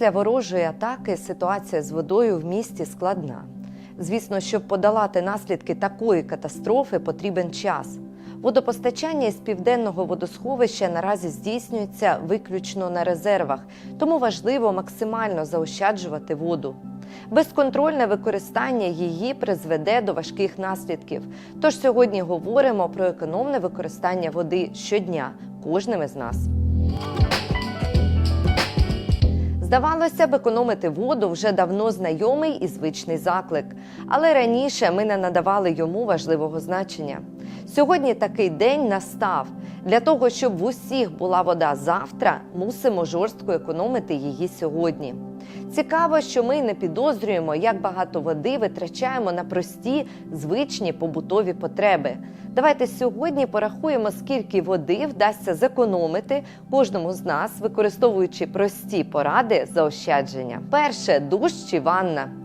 Після ворожої атаки ситуація з водою в місті складна. Звісно, щоб подолати наслідки такої катастрофи, потрібен час. Водопостачання із південного водосховища наразі здійснюється виключно на резервах, тому важливо максимально заощаджувати воду. Безконтрольне використання її призведе до важких наслідків. Тож сьогодні говоримо про економне використання води щодня кожним із нас. Здавалося б, економити воду вже давно знайомий і звичний заклик, але раніше ми не надавали йому важливого значення. Сьогодні такий день настав. Для того, щоб в усіх була вода завтра, мусимо жорстко економити її сьогодні. Цікаво, що ми не підозрюємо, як багато води витрачаємо на прості, звичні побутові потреби. Давайте сьогодні порахуємо, скільки води вдасться зекономити кожному з нас, використовуючи прості поради заощадження. Перше душ чи ванна.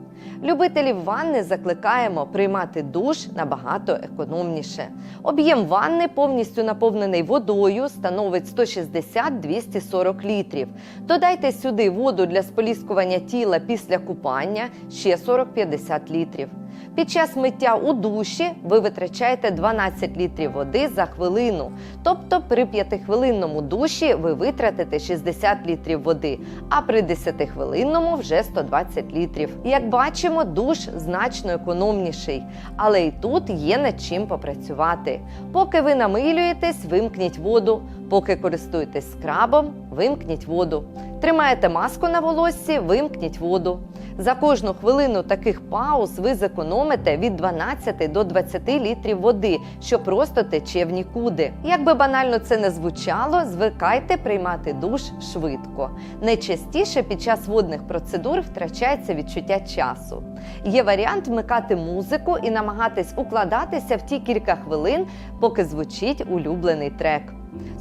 Любителів ванни закликаємо приймати душ набагато економніше. Об'єм ванни повністю наповнений водою становить 160-240 літрів. Додайте сюди воду для споліскування тіла після купання ще 40-50 літрів. Під час миття у душі ви витрачаєте 12 літрів води за хвилину. Тобто при 5-хвилинному душі ви витратите 60 літрів води, а при 10-хвилинному вже 120 літрів. Як бачимо, душ значно економніший, але і тут є над чим попрацювати. Поки ви намилюєтесь, вимкніть воду. Поки користуєтесь скрабом, вимкніть воду. Тримаєте маску на волоссі, вимкніть воду. За кожну хвилину таких пауз ви зекономите від 12 до 20 літрів води, що просто тече в нікуди. Як би банально це не звучало, звикайте приймати душ швидко. Найчастіше під час водних процедур втрачається відчуття часу. Є варіант вмикати музику і намагатись укладатися в ті кілька хвилин, поки звучить улюблений трек.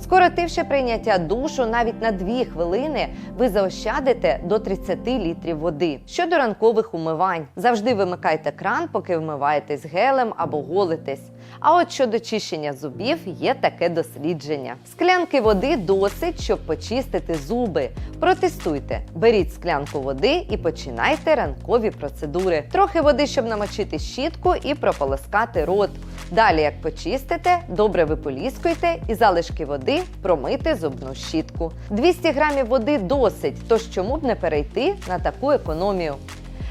Скоротивши прийняття душу навіть на 2 хвилини, ви заощадите до 30 літрів води. Щодо ранкових умивань, завжди вимикайте кран, поки вмиваєтесь гелем або голитесь. А от щодо чищення зубів є таке дослідження. Склянки води досить, щоб почистити зуби. Протестуйте, беріть склянку води і починайте ранкові процедури. Трохи води, щоб намочити щітку і прополоскати рот. Далі, як почистите, добре виполіскуйте і залишки води промити зубну щітку. 200 грамів води досить, тож чому б не перейти на таку економію?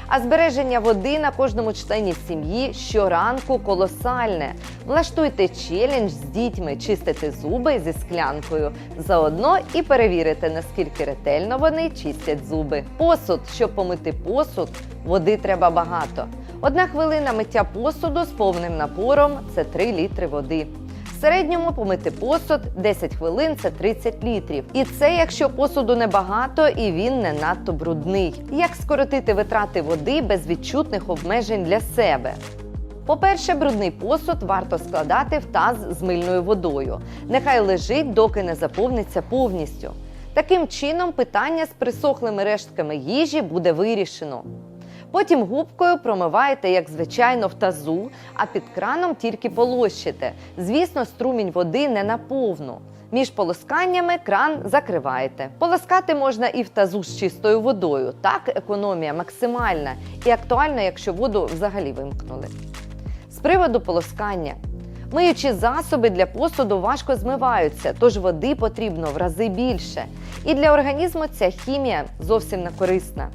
А збереження води на кожному члені сім'ї щоранку колосальне. Влаштуйте челендж з дітьми чистити зуби зі склянкою. Заодно і перевірите, наскільки ретельно вони чистять зуби. Посуд, щоб помити посуд, води треба багато. Одна хвилина миття посуду з повним напором це 3 літри води. В середньому помити посуд 10 хвилин це 30 літрів. І це якщо посуду небагато і він не надто брудний. Як скоротити витрати води без відчутних обмежень для себе? По-перше, брудний посуд варто складати в таз з мильною водою. Нехай лежить, доки не заповниться повністю. Таким чином, питання з присохлими рештками їжі буде вирішено. Потім губкою промиваєте, як звичайно, в тазу, а під краном тільки полощите. Звісно, струмінь води не наповну. Між полосканнями кран закриваєте. Полоскати можна і в тазу з чистою водою. Так економія максимальна і актуальна, якщо воду взагалі вимкнули. З приводу полоскання. Миючі засоби для посуду важко змиваються, тож води потрібно в рази більше. І для організму ця хімія зовсім не корисна.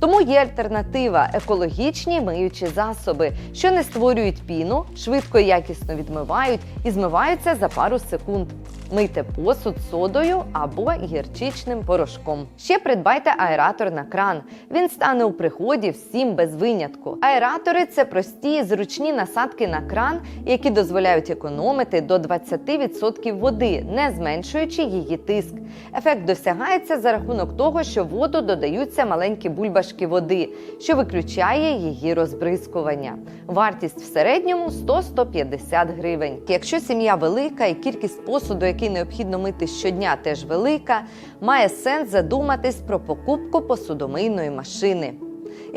Тому є альтернатива екологічні миючі засоби, що не створюють піну, швидко і якісно відмивають і змиваються за пару секунд. Мийте посуд содою або гірчичним порошком. Ще придбайте аератор на кран. Він стане у приході всім без винятку. Аератори це прості, зручні насадки на кран, які дозволяють економити до 20% води, не зменшуючи її тиск. Ефект досягається за рахунок того, що в воду додаються маленькі бульбашки води, що виключає її розбризкування. Вартість в середньому 100-150 гривень. Якщо сім'я велика і кількість посуду, який необхідно мити щодня, теж велика, має сенс задуматись про покупку посудомийної машини.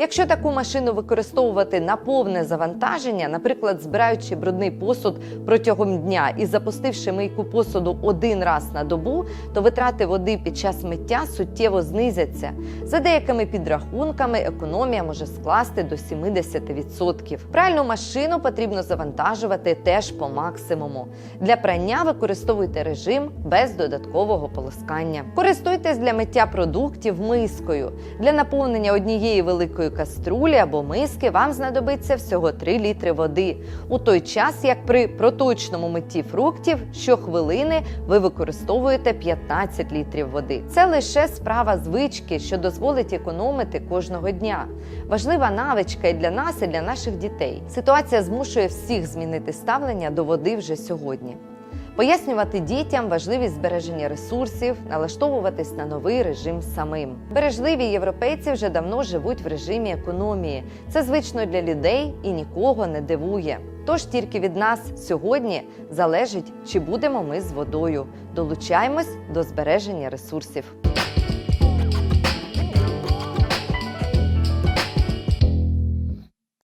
Якщо таку машину використовувати на повне завантаження, наприклад, збираючи брудний посуд протягом дня і запустивши мийку посуду один раз на добу, то витрати води під час миття суттєво знизяться. За деякими підрахунками, економія може скласти до 70%. Пральну машину потрібно завантажувати теж по максимуму. Для прання використовуйте режим без додаткового полоскання. Користуйтесь для миття продуктів мискою. Для наповнення однієї великої каструлі або миски вам знадобиться всього 3 літри води. У той час, як при проточному митті фруктів, щохвилини ви використовуєте 15 літрів води. Це лише справа звички, що дозволить економити кожного дня. Важлива навичка і для нас, і для наших дітей. Ситуація змушує всіх змінити ставлення до води вже сьогодні. Пояснювати дітям важливість збереження ресурсів, налаштовуватись на новий режим самим. Бережливі європейці вже давно живуть в режимі економії. Це звично для людей і нікого не дивує. Тож тільки від нас сьогодні залежить, чи будемо ми з водою. Долучаємось до збереження ресурсів.